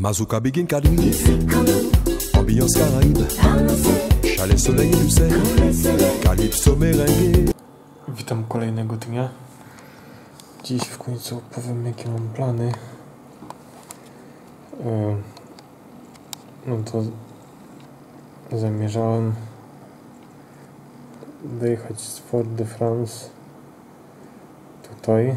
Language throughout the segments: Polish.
Mazouka Begin Academy, ambiance caraïbe, chalet soleil et lucette, calypso merengue. Witam kolejnego dnia. Dziś w końcu powiem jakie mam plany. E, No to zamierzałem wyjechać z Fort de France tutaj.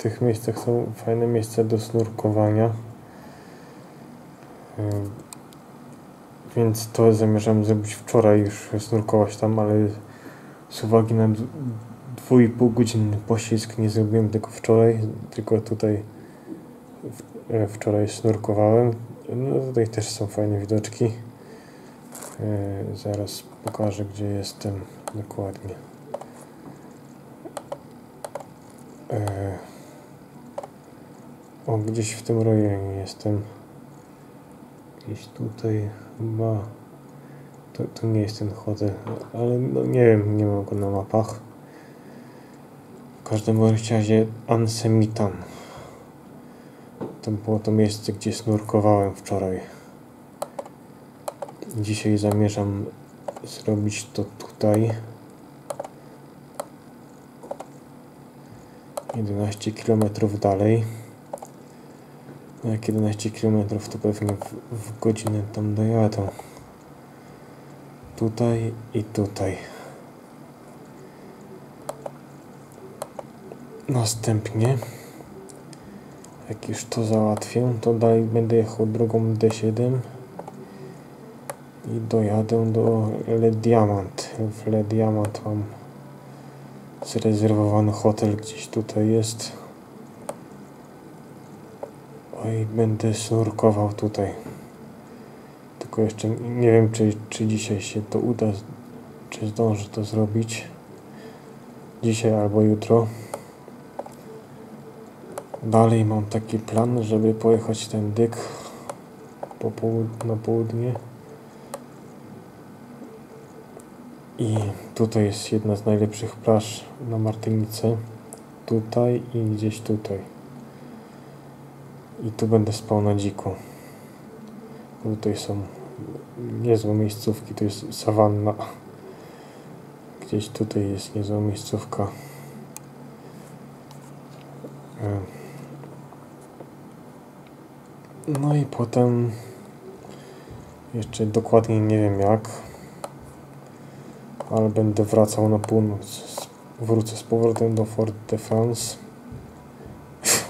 E, tych miejscach są fajne miejsca do snurkowania. E, Więc to zamierzam zrobić wczoraj już snurkować tam, ale z uwagi na d- dwu godzinny pościsk nie zrobiłem tego wczoraj, tylko tutaj e, wczoraj snurkowałem. No tutaj też są fajne widoczki. E, Zaraz pokażę gdzie jestem dokładnie. O, gdzieś w tym rejonie jestem. Gdzieś tutaj chyba. To, to nie jest ten hotel, ale no nie wiem, nie mam go na mapach. W każdym razie Ansemitan. To było to miejsce, gdzie snurkowałem wczoraj. Dzisiaj zamierzam zrobić to tutaj. 11 km dalej. Jak 11 km to pewnie w, w godzinę tam dojadę. Tutaj i tutaj. Następnie, jak już to załatwię, to dalej będę jechał drogą D7 i dojadę do Le Diamant. W Le Diamant mam zrezerwowany hotel gdzieś tutaj jest. Oj, będę snurkował tutaj. Tylko jeszcze nie wiem, czy, czy dzisiaj się to uda, czy zdążę to zrobić. Dzisiaj albo jutro. Dalej mam taki plan, żeby pojechać ten dyk po połud- na południe. I tutaj jest jedna z najlepszych plaż na Martynice. Tutaj i gdzieś tutaj. I tu będę spał na dziku. Tutaj są niezłe miejscówki, to jest sawanna. Gdzieś tutaj jest niezła miejscówka. E. No i potem jeszcze dokładnie nie wiem jak, ale będę wracał na północ. Wrócę z powrotem do Fort de France.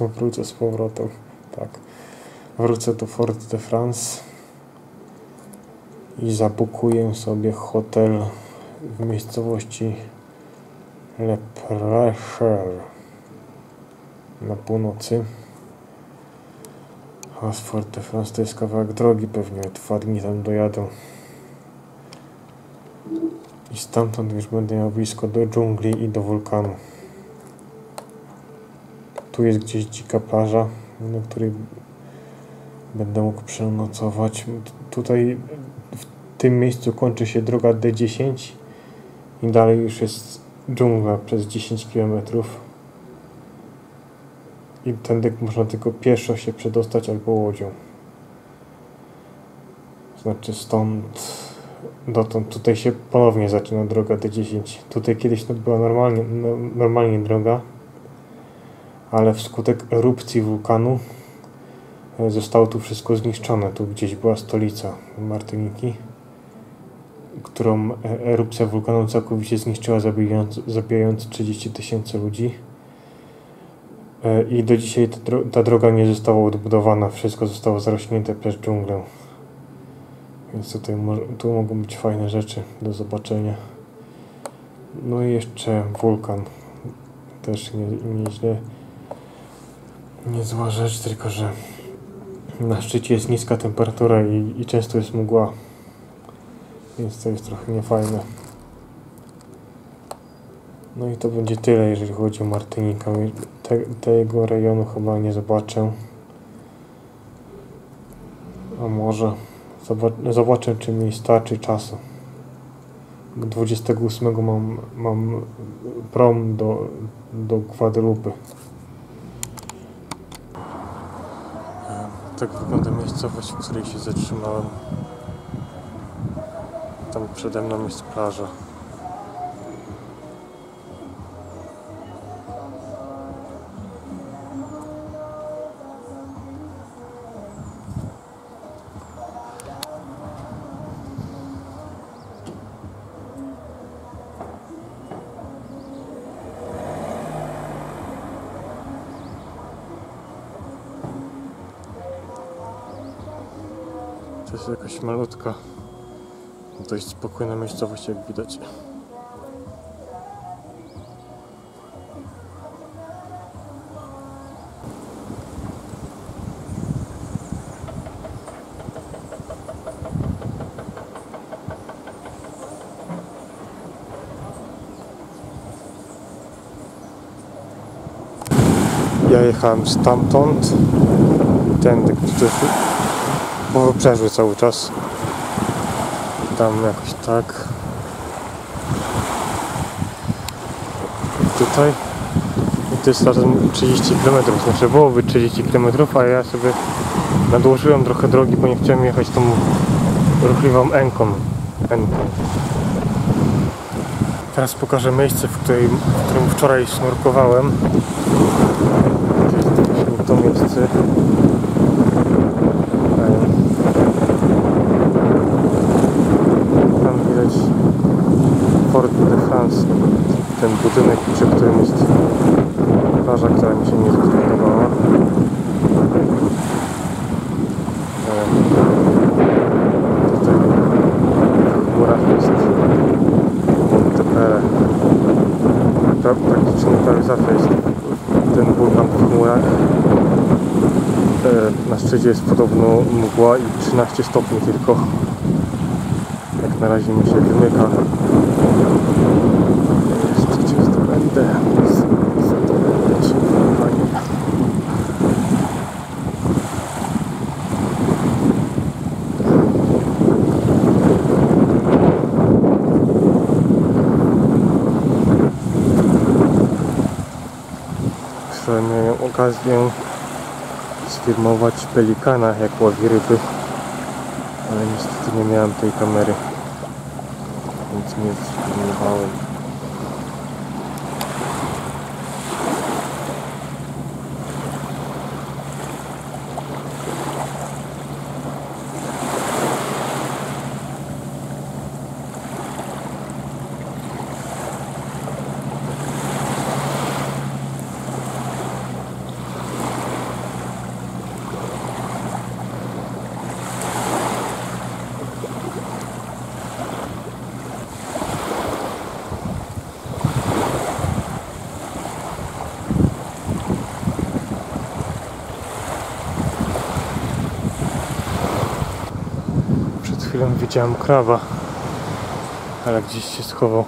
Wrócę z powrotem, tak. Wrócę do Fort de France i zabukuję sobie hotel w miejscowości Le Prêcher na północy. A z Fort de France to jest kawałek drogi pewnie, dwa dni tam dojadę. I stamtąd już będę miał blisko do dżungli i do wulkanu. Tu jest gdzieś dzika plaża, na której będę mógł przenocować. Tutaj w tym miejscu kończy się droga D10 i dalej już jest dżungla przez 10 km. I tędy można tylko pieszo się przedostać albo łodzią. Znaczy stąd dotąd tutaj się ponownie zaczyna droga D10. Tutaj kiedyś była normalnie, no, normalnie droga, ale wskutek erupcji wulkanu e, zostało tu wszystko zniszczone. Tu gdzieś była stolica Martyniki, którą e, erupcja wulkanu całkowicie zniszczyła, zabijając, zabijając 30 tysięcy ludzi. E, I do dzisiaj ta, dro- ta droga nie została odbudowana, wszystko zostało zarośnięte przez dżunglę. Więc tutaj tu mogą być fajne rzeczy do zobaczenia. No i jeszcze wulkan. Też nie, nieźle. Niezła rzecz, tylko że na szczycie jest niska temperatura i, i często jest mgła. Więc to jest trochę niefajne. No i to będzie tyle, jeżeli chodzi o Martynika. Te, tego rejonu chyba nie zobaczę. A może zobac- zobaczę, czy mi starczy czasu. 28 mam, mam prom do, do Guadelupy. Tak wygląda miejscowość, w której się zatrzymałem. Tam przede mną jest plaża. To jest jakaś malutka, dość spokojna miejscowość, jak widać. Ja jechałem stamtąd, tędy, który po wybrzeżu cały czas. Tam jakoś tak. I tutaj. I to jest razem 30 km. Znaczy byłoby 30 km, a ja sobie nadłożyłem trochę drogi, bo nie chciałem jechać tą ruchliwą Enką. Enką. Teraz pokażę miejsce, w którym, w którym wczoraj snurkowałem. To miejsce. Tam widać Fort de France, ten budynek, przy którym jest plaża, która mi się nie spodobała. Tutaj w górach jest Montepere. Pra, praktycznie prawie zawsze jest ten wulkan w chmurach. E, Na szczycie jest podobno mgła i 13 stopni tylko. Jak na razie mi się wymyka. Będę. Za to będę ci panie. Wczoraj miałem okazję sfilmować pelikana jak łowi ryby ale niestety nie miałem tej kamery więc nie sfilmowałem chwilą widziałem krawa, ale gdzieś się schował.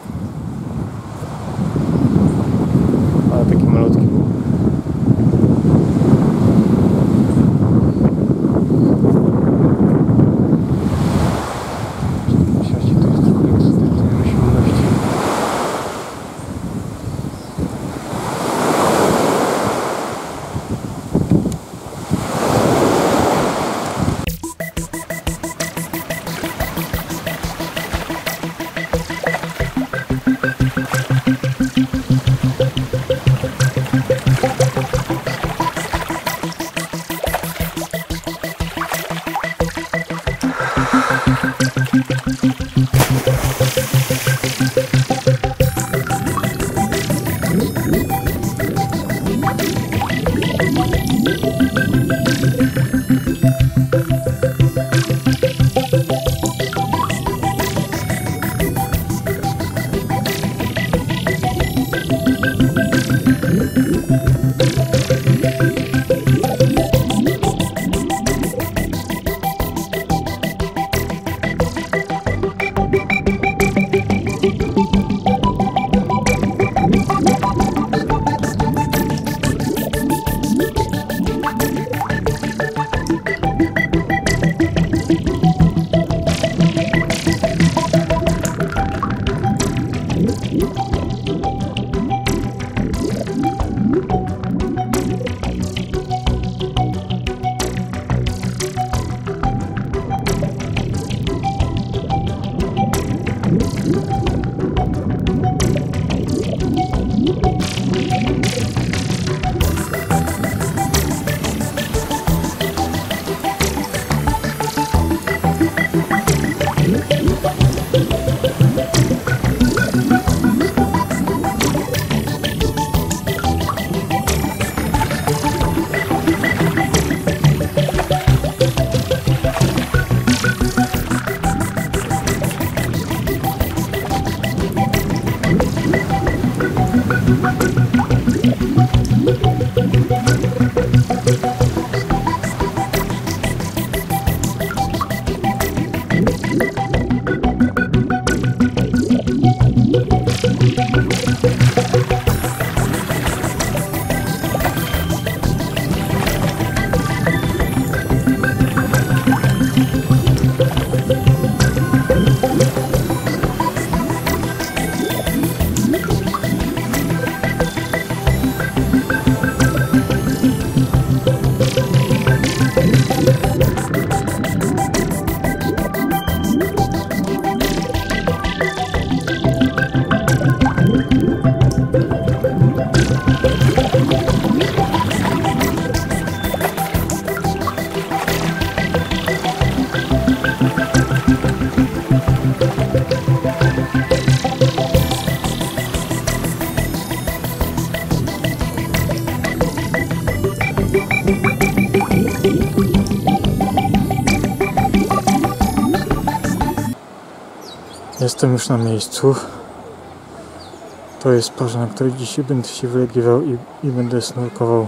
Jestem już na miejscu. To jest plaża, na której dzisiaj będę się wylegiwał i, i będę snorkował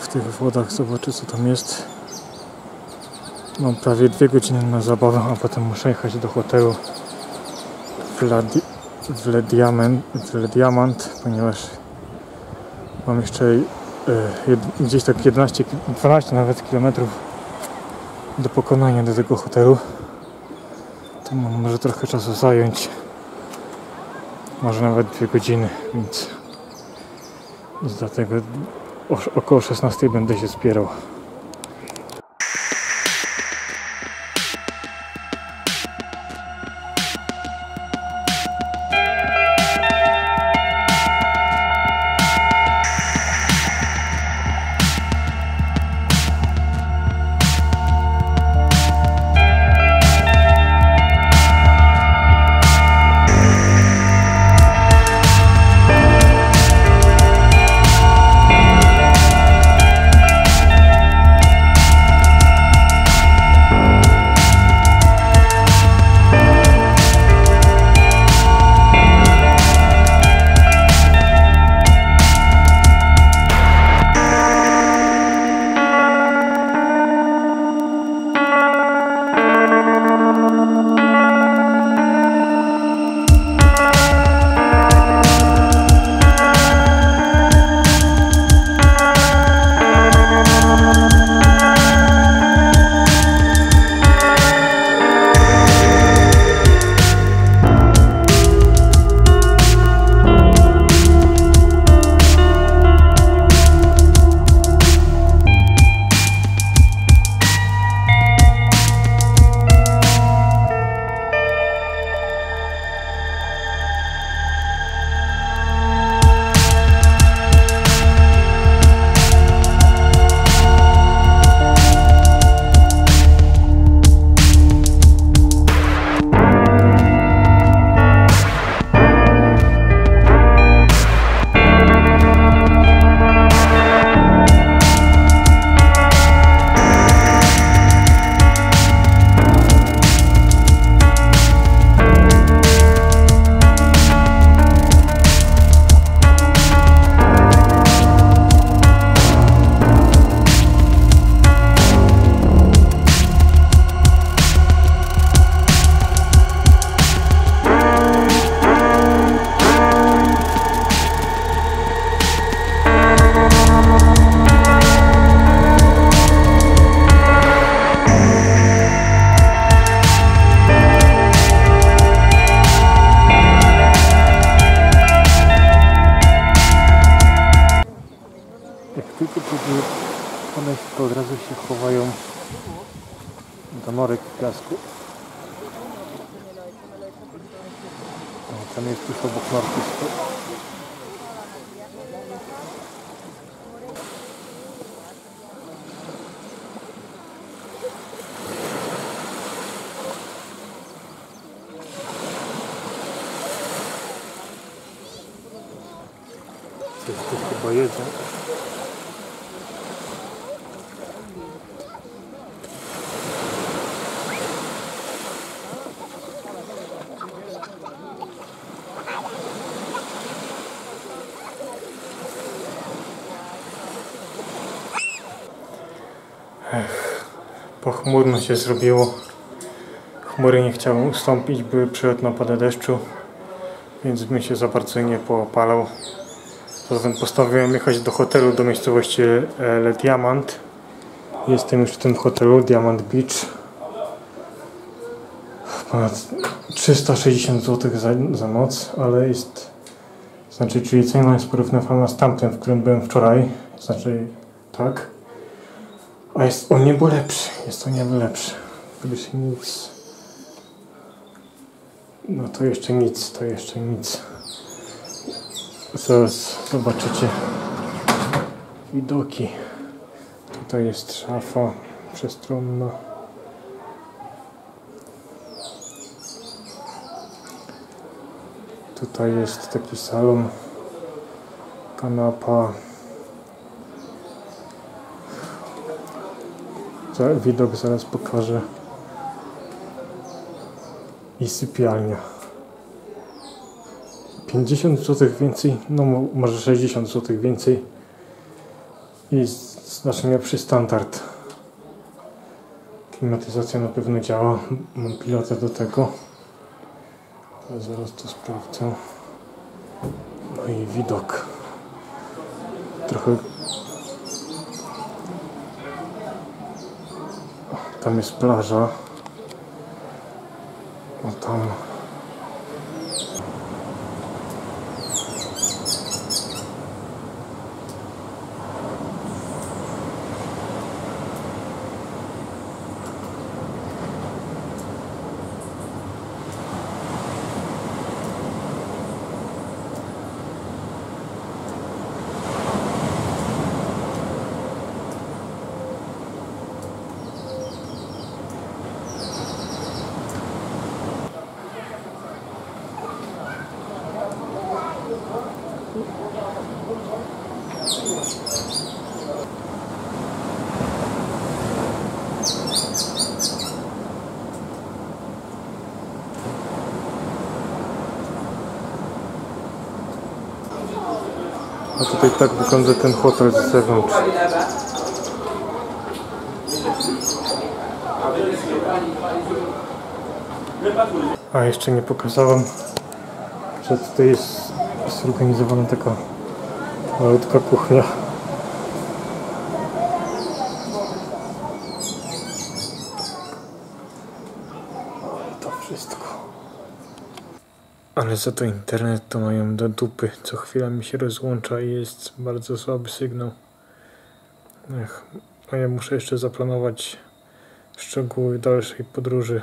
w tych wodach. Zobaczę co tam jest. Mam prawie dwie godziny na zabawę, a potem muszę jechać do hotelu w Le Diamant, w ponieważ mam jeszcze jed, gdzieś tak 11, ki- 12 nawet kilometrów do pokonania do tego hotelu. To mo- może trochę czasu zająć. Może nawet dwie godziny, więc, dlatego około 16 będę się zbierał. Się chowają do norek piasku. O, tam jest tuż obok norki. Coś tu chyba jedzą. Pochmurno się zrobiło. Chmury nie chciały ustąpić, były przelotne opady deszczu, więc bym się za bardzo nie poopalał. Zatem postanowiłem jechać do hotelu do miejscowości e, Le Diamant. Jestem już w tym hotelu Diamant Beach. Ponad 360 zł za, za noc, ale jest. Znaczy, czyli cena jest porównywalna z tamtym, w którym byłem wczoraj. Znaczy, tak. A jest o niebo lepszy. Jest o niebo lepszy. Gdybyś nic. No to jeszcze nic, to jeszcze nic. Zaraz zobaczycie widoki. Tutaj jest szafa przestronna. Tutaj jest taki salon, kanapa. Widok zaraz pokażę. i sypialnia. 50 zł więcej, no mo- może 60 zł więcej i znacznie lepszy standard. Klimatyzacja na pewno działa, mam pilotę do tego. Zaraz to sprawdzę. No i widok. Trochę. Tam jest plaża. O tam. A tutaj tak wygląda ten hotel z zewnątrz. A jeszcze nie pokazałem, że tutaj jest zorganizowana taka malutka kuchnia. I to wszystko. Ale za to internet to mają do dupy. Co chwila mi się rozłącza i jest bardzo słaby sygnał. Ech, a ja muszę jeszcze zaplanować szczegóły dalszej podróży.